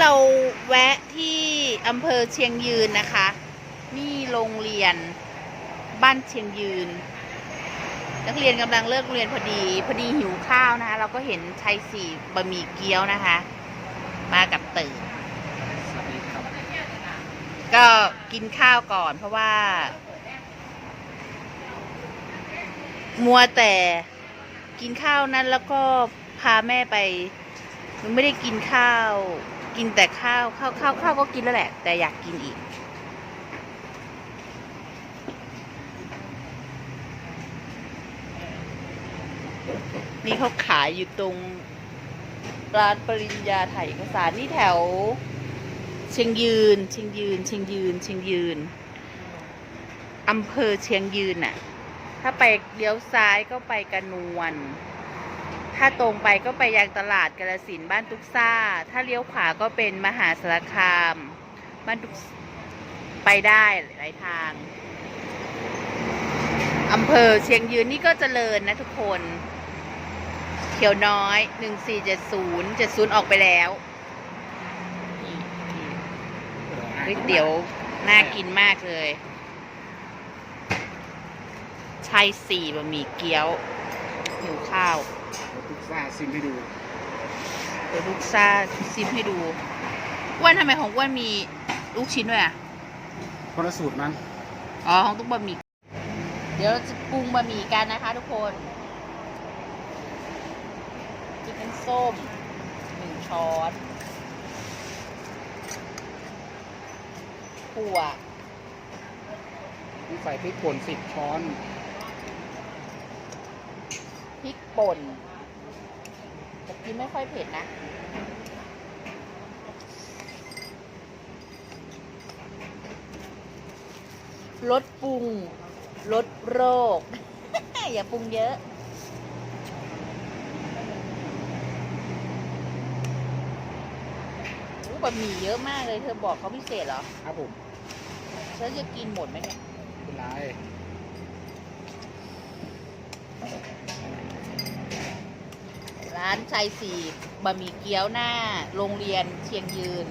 เราแวะที่อำเภอเชียงยืนนะคะ นี่โรงเรียนบ้านเชียงยืน นักเรียนกำลังเลิกเรียนพอดี พอดีหิวข้าวนะคะ เราก็เห็นชัยสี่บะหมี่เกี๊ยวนะคะ มากับตื่นก็กินข้าวก่อนเพราะว่า มัวแต่กินข้าวนั้นแล้วก็พาแม่ไปหนูไม่ได้กินข้าว กินแต่ข้าวข้าวข้าวข้าวก็กินแล้วแหละ แต่อยากกินอีก นี่เขาขายอยู่ตรงร้านปริญญาไถ่ายเอกสารนี่แถว เชียงยืน เชียงยืน เชียงยืน เชียงยืนอำเภอเชียงยืนน่ะ ถ้าไปเลี้ยวซ้ายก็ไปกระนวล ถ้าตรงไปก็ไปยังตลาดกาลสินบ้านตุกซ่า ถ้าเลี้ยวขวาก็เป็นมหาสารคาม บ้านตุกไปได้หลายทางอำเภอเชียงยืนนี่ก็เจริญนะทุกคน เขียวน้อยหนึ่งสี่เจ็ดศูนย์เจ็ดศูนย์ออกไปแล้วก๋วยเตี๋ยวน่ากินมากเลย ชัยสี่บะหมี่เกี๊ยวหิวข้าว เดี๋ยวทุกซ่าซิมให้ดูเดี๋ยวลูกซ่าซิมให้ดูอ้วนทำไมของอ้วนมีลูกชิ้นด้วยอะ คนละสูตรมั้งอ๋อของตุ๊กบะหมี่ เดี๋ยวเราจะปรุงบะหมี่กันนะคะทุกคนจะเป็นส้มหนึ่งช้อนถั่วนี่ใส่พริกป่นสิบช้อน พริกป่นแต่กินไม่ค่อยเผ็ดนะลดปรุงลดโรค อย่าปรุงเยอะอู้บะหมี่เยอะมากเลย เธอบอกเขาพิเศษเหรอ ครับผมฉันจะกินหมดไหมเนี่ย เป็นไร ร้านชัยสีบะหมี่เกี๊ยวหน้า โรงเรียนเชียงยืน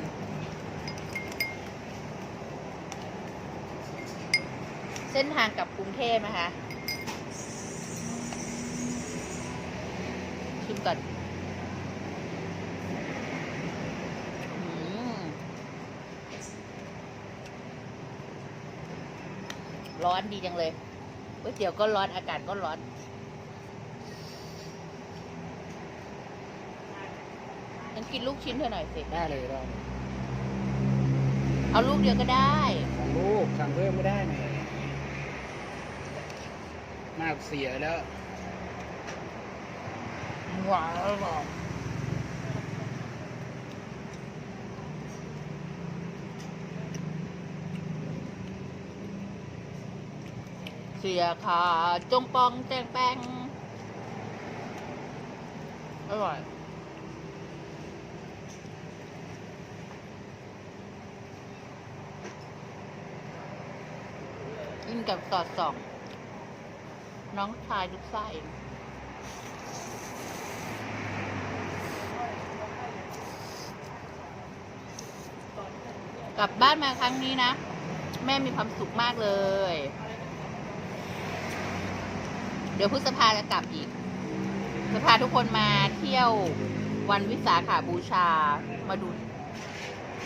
เส้นทางกับกรุงเทพนะคะ ชิมก่อนร้อนดีจังเลยก๋วยเตี๋ยวก็ร้อนอากาศก็ร้อน งั้น กินลูกชิ้นเธอหน่อยสิ ได้เลยได้เอาลูกเดียวก็ได้สองลูกสั่งเพิ่มไม่ได้ไหมมากเสียแล้วหวานหรอเสียขาจงปองแจงแปงอร่อย กินกับสอดส่อง น้องชายลูกไส้กลับบ้านมาครั้งนี้นะ แม่มีความสุขมากเลย เดี๋ยวพฤษภาจะกลับอีกจะพาทุกคนมาเที่ยววันวิสาขาบูชา มาดู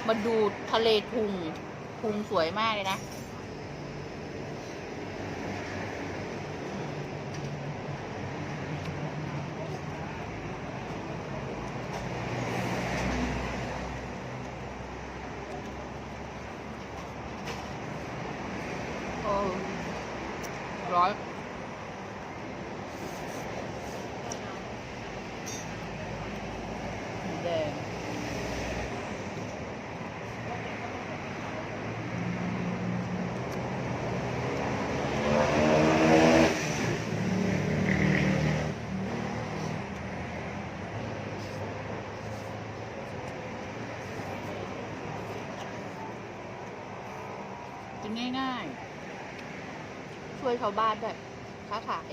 มาดูทะเลทุง ทุงสวยมากเลยนะ โอ้ ร้อนหมูแดง กินง่ายๆ ช่วยชาวบ้านแบบค้าขาย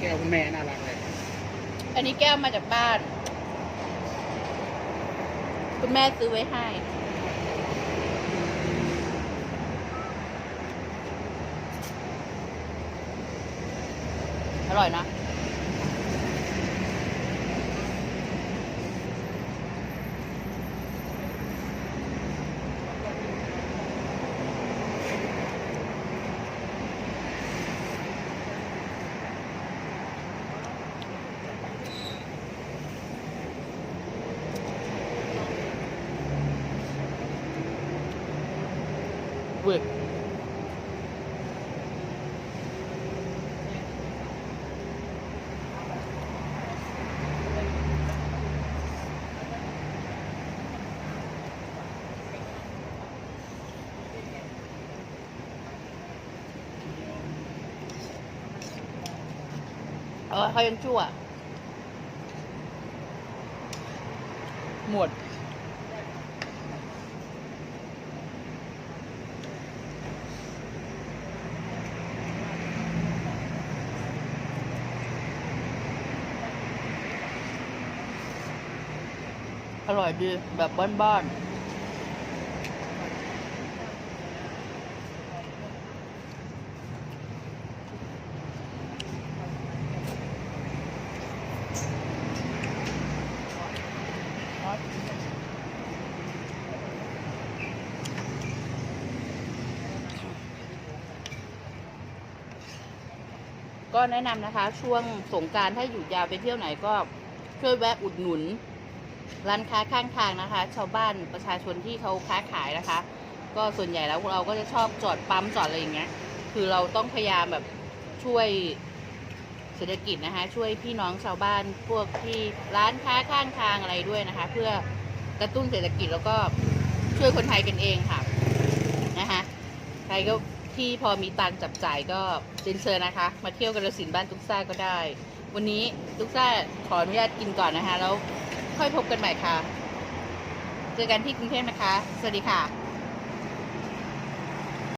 แก้วคุณแม่น่ารักเลยอันนี้แก้วมาจากบ้าน คุณแม่ซื้อไว้ให้ อร่อยนะ เว้ยเออเขายังชั่ว หมด อร่อยดีแบบบ้านๆก็แนะนำนะคะ ช่วงสงการถ้าอยู่ยาวไปเที่ยวไหนก็ช่วยแวะอุดหนุน ร้านค้าข้างทางนะคะ ชาวบ้านประชาชนที่เขาค้าขายนะคะ ก็ส่วนใหญ่แล้วเราก็จะชอบจอดปั๊มจอดอะไรอย่างเงี้ย คือเราต้องพยายามแบบช่วยเศรษฐกิจนะคะ ช่วยพี่น้องชาวบ้านพวกที่ร้านค้าข้างทางอะไรด้วยนะคะ เพื่อกระตุ้นเศรษฐกิจแล้วก็ช่วยคนไทยกันเองค่ะนะคะใครก็ที่พอมีตังจับจ่ายก็เชิญเชิญนะคะ มาเที่ยวกระสินบ้านตุ๊กซ่าก็ได้ วันนี้ตุ๊กซ่าขออนุญาตกินก่อนนะคะแล้ว ค่อยพบกันใหม่ค่ะ เจอกันที่กรุงเทพนะคะ สวัสดีค่ะ